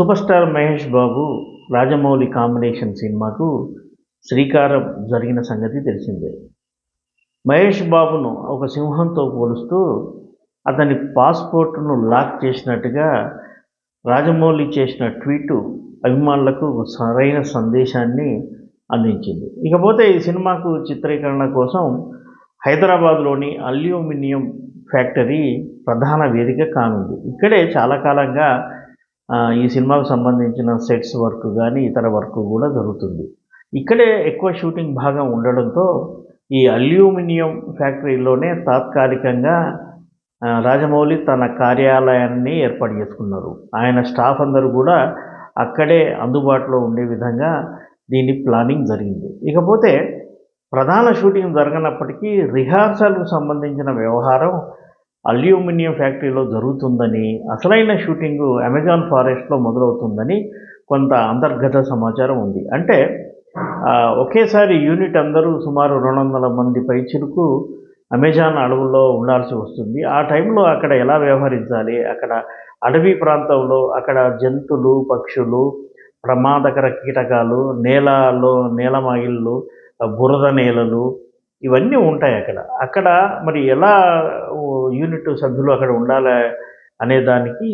Super star Mahesh Babu Rajamouli combination సినిమాకు శ్రీకారం జరిగిన సంగతి తెలిసిందే. మహేష్ బాబును ఒక సింహంతో పోలుస్తూ అతని పాస్పోర్ట్ను లాక్ చేసినట్టుగా రాజమౌళి చేసిన ట్వీటు అభిమానులకు సరైన సందేశాన్ని అందించింది. ఇకపోతే ఈ సినిమాకు చిత్రీకరణ కోసం హైదరాబాద్లోని అల్యూమినియం ఫ్యాక్టరీ ప్రధాన వేదిక కానుంది. ఇక్కడే చాలా కాలంగా ఈ సినిమాకు సంబంధించిన సెట్స్ వర్క్ కానీ ఇతర వర్క్ కూడా జరుగుతుంది. ఇక్కడే ఎక్కువ షూటింగ్ భాగం ఉండడంతో ఈ అల్యూమినియం ఫ్యాక్టరీలోనే తాత్కాలికంగా రాజమౌళి తన కార్యాలయాన్ని ఏర్పాటు చేసుకున్నారు. ఆయన స్టాఫ్ అందరూ కూడా అక్కడే అందుబాటులో ఉండే విధంగా దీని ప్లానింగ్ జరిగింది. ఇకపోతే ప్రధాన షూటింగ్ జరగనప్పటికీ రిహార్సల్కు సంబంధించిన వ్యవహారం అల్యూమినియం ఫ్యాక్టరీలో జరుగుతుందని అసలైన షూటింగు అమెజాన్ ఫారెస్ట్లో మొదలవుతుందని కొంత అంతర్గత సమాచారం ఉంది. అంటే ఒకేసారి యూనిట్ అందరూ సుమారు రెండు వందల మంది పైచిలకు అమెజాన్ అడవుల్లో ఉండాల్సి వస్తుంది. ఆ టైంలో అక్కడ ఎలా వ్యవహరించాలి? అక్కడ అడవి ప్రాంతంలో అక్కడ జంతువులు పక్షులు ప్రమాదకర కీటకాలు నేలలో నేలమాయిళ్ళు బురద నేలలు ఇవన్నీ ఉంటాయి అక్కడ. అక్కడ మరి ఎలా యూనిట్ సభ్యులు అక్కడ ఉండాలి అనే దానికి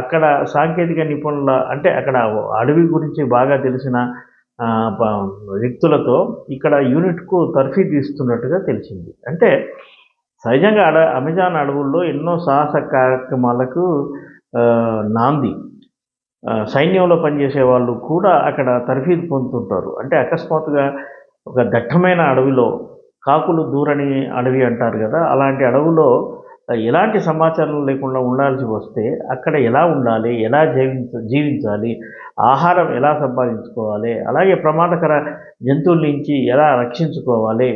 అక్కడ సాంకేతిక నిపుణుల అంటే అక్కడ అడవి గురించి బాగా తెలిసిన వ్యక్తులతో ఇక్కడ యూనిట్కు తర్ఫీదు ఇస్తున్నట్టుగా తెలిసింది. అంటే సహజంగా అడ అమెజాన్ అడవుల్లో ఎన్నో సాహస కార్యక్రమాలకు నాంది. సైన్యంలో పనిచేసే వాళ్ళు కూడా అక్కడ తర్ఫీదు పొందుతుంటారు. అంటే అకస్మాత్తుగా ఒక దట్టమైన అడవిలో కాకులు దూరని అడవి అంటారు కదా అలాంటి అడవులో ఎలాంటి సమాచారం లేకుండా ఉండాల్సి వస్తే అక్కడ ఎలా ఉండాలి ఎలా జీవించ జీవించాలి ఆహారం ఎలా సంపాదించుకోవాలి అలాగే ప్రమాదకర జంతువుల నుంచి ఎలా రక్షించుకోవాలి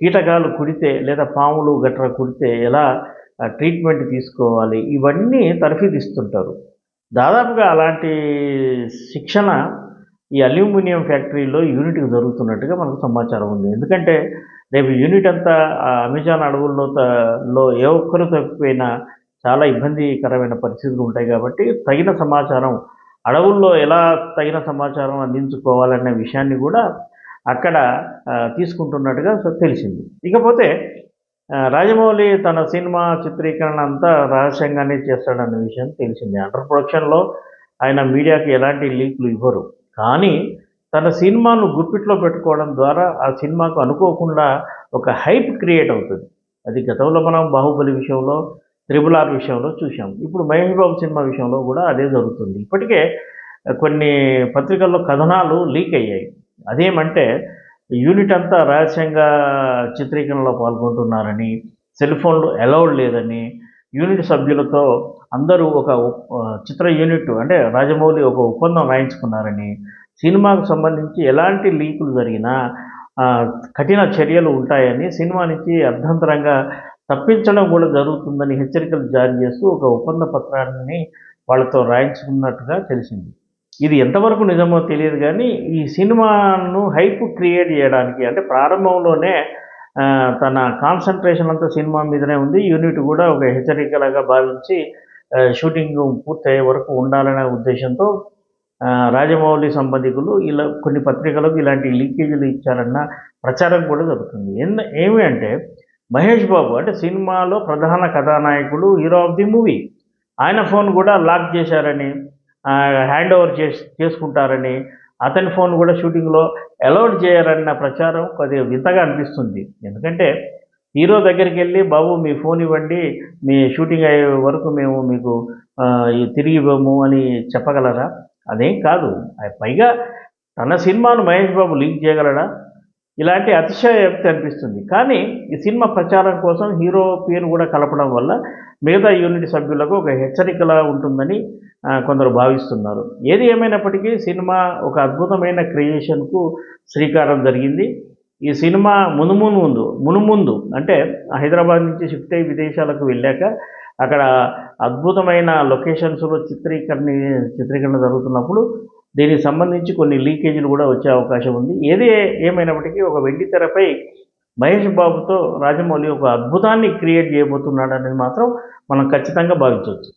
కీటకాలు కుడితే లేదా పాములు గట్ర కుడితే ఎలా ట్రీట్మెంట్ తీసుకోవాలి ఇవన్నీ తర్ఫీదిస్తుంటారు దాదాపుగా అలాంటి శిక్షణ ఈ అల్యూమినియం ఫ్యాక్టరీలో యూనిట్కి జరుగుతున్నట్టుగా మనకు సమాచారం ఉంది. ఎందుకంటే రేపు యూనిట్ అంతా అమెజాన్ అడవుల్లో లో ఏ ఒక్కరు తప్పిపోయినా చాలా ఇబ్బందికరమైన పరిస్థితులు ఉంటాయి కాబట్టి తగిన సమాచారం అడవుల్లో ఎలా తగిన సమాచారం అందించుకోవాలనే విషయాన్ని కూడా అక్కడ తీసుకుంటున్నట్టుగా తెలిసింది. ఇకపోతే రాజమౌళి తన సినిమా చిత్రీకరణ అంతా రహస్యంగానే చేస్తాడన్న విషయం తెలిసింది. అండర్ ప్రొడక్షన్లో ఆయన మీడియాకి ఎలాంటి లీక్లు ఇవ్వరు. కానీ తన సినిమాను గుర్పిట్లో పెట్టుకోవడం ద్వారా ఆ సినిమాకు అనుకోకుండా ఒక హైప్ క్రియేట్ అవుతుంది. అది గతంలో మనం బాహుబలి విషయంలో త్రిబుల్ ఆర్ విషయంలో చూసాం ఇప్పుడు మహేష్ బాబు సినిమా విషయంలో కూడా అదే జరుగుతుంది. ఇప్పటికే కొన్ని పత్రికల్లో కథనాలు లీక్ అయ్యాయి. అదేమంటే యూనిట్ అంతా రహస్యంగా చిత్రీకరణలో పాల్గొంటున్నారని సెల్ ఫోన్లు అలౌడ్ లేదని యూనిట్ సభ్యులతో అందరూ ఒక చిత్ర యూనిట్ అంటే రాజమౌళి ఒక ఒప్పందం రాయించుకున్నారని సినిమాకు సంబంధించి ఎలాంటి లీకులు జరిగినా కఠిన చర్యలు ఉంటాయని సినిమా నుంచి అర్ధంతరంగా తప్పించడం కూడా జరుగుతుందని హెచ్చరికలు జారీ చేస్తూ ఒక ఒప్పంద పత్రాన్ని వాళ్ళతో రాయించుకున్నట్టుగా తెలిసింది. ఇది ఎంతవరకు నిజమో తెలియదు కానీ ఈ సినిమాను హైప్ క్రియేట్ చేయడానికి అంటే ప్రారంభంలోనే తన కాన్సన్ట్రేషన్ అంతా సినిమా మీదనే ఉంది. యూనిట్ కూడా ఒక హెచ్చరికలాగా భావించి షూటింగ్ పూర్తయ్యే వరకు ఉండాలనే ఉద్దేశంతో రాజమౌళి సంబంధికులు ఇలా కొన్ని పత్రికలకు ఇలాంటి లీకేజీలు ఇచ్చారన్న ప్రచారం కూడా జరుగుతుంది. ఎందు ఏమి అంటే మహేష్ బాబు అంటే సినిమాలో ప్రధాన కథానాయకుడు హీరో ఆఫ్ ది మూవీ. ఆయన ఫోన్ కూడా లాక్ చేశారని హ్యాండ్ ఓవర్ చేసి చేసుకుంటారని అతని ఫోన్ కూడా షూటింగ్లో అలౌడ్ చేయరన్న ప్రచారం కొద్దిగా వింతగా అనిపిస్తుంది. ఎందుకంటే హీరో దగ్గరికి వెళ్ళి బాబు మీ ఫోన్ ఇవ్వండి మీ షూటింగ్ అయ్యే వరకు మేము మీకు తిరిగి ఇవ్వము అని చెప్పగలరా? అదేం కాదు. పైగా తన సినిమాను మహేష్ బాబు లీక్ చేయగలడా? ఇలాంటి అతిశయోక్తి అనిపిస్తుంది. కానీ ఈ సినిమా ప్రచారం కోసం హీరో పేరు కూడా కలపడం వల్ల మిగతా యూనిట్ సభ్యులకు ఒక హెచ్చరికలా ఉంటుందని కొందరు భావిస్తున్నారు. ఏది ఏమైనప్పటికీ సినిమా ఒక అద్భుతమైన క్రియేషన్కు శ్రీకారం జరిగింది. ఈ సినిమా మునుమును ముందు మునుముందు అంటే హైదరాబాద్ నుంచి షిఫ్ట్ అయ్యి విదేశాలకు వెళ్ళాక అక్కడ అద్భుతమైన లొకేషన్స్లో చిత్రీకరణ చిత్రీకరణ జరుగుతున్నప్పుడు దీనికి సంబంధించి కొన్ని లీకేజీలు కూడా వచ్చే అవకాశం ఉంది. ఏది ఏమైనప్పటికీ ఒక వెండి తెరపై మహేష్ బాబుతో రాజమౌళి ఒక అద్భుతాన్ని క్రియేట్ చేయబోతున్నాడనేది మాత్రం మనం ఖచ్చితంగా భావించవచ్చు.